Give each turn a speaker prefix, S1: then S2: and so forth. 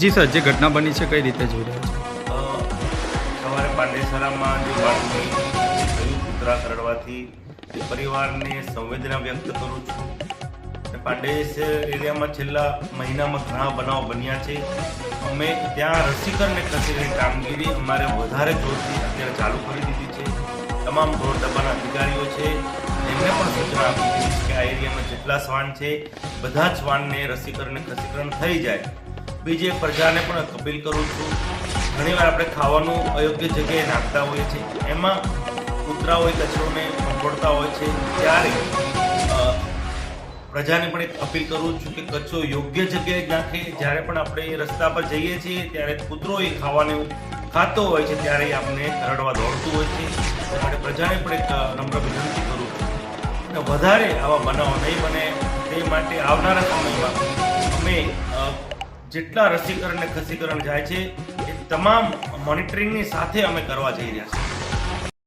S1: જી sir, જે ઘટના બની છે કઈ રીતે જોઈ રહ્યા
S2: સવારે પાંડેસરામાં જે બાળકની થયું કૂતરા કરડવાથી. પરિવારને સંવેદના વ્યક્ત કરું છું. પાંડેસ એરિયામાં છેલ્લા મહિનામાં ઘણા બનાવ બન્યા છે. અમે ત્યાં રસીકરણને ખસેડીની કામગીરી અમારે વધારે જોરથી અત્યારે ચાલુ કરી દીધી છે. તમામ રોડ ડબ્બાના અધિકારીઓ છે. એમને પણ સૂચના આપી દીધી કે આ એરિયામાં જેટલા શ્વાન છે, બધા જ શ્વાનને રસીકરણને ખસીકરણ થઈ જાય. બીજી પ્રજાને પણ અપીલ કરું છું, ઘણીવાર આપણે ખાવાનું અયોગ્ય જગ્યાએ નાખતા હોઈએ છીએ. એમાં કૂતરાઓ એ કચરોને પંપોડતા હોય છે. ત્યારે પ્રજાને પણ એક અપીલ કરું છું કે કચરો યોગ્ય જગ્યાએ નાખે. જ્યારે પણ આપણે રસ્તા પર જઈએ છીએ, ત્યારે કૂતરો એ ખાવાનું ખાતો હોય છે, ત્યારે આપણે કરડવા દોડતું હોય છે. માટે પ્રજાને પણ એક નમ્ર વિનંતી કરું છું. અને વધારે આવા બનાવો નહીં બને. તે માટે આવનારા સમયમાં અમે જેટલા રસીકરણ ને ખસીકરણ જાય છે, એ તમામ મોનિટરિંગની સાથે અમે કરવા જઈ રહ્યા છીએ.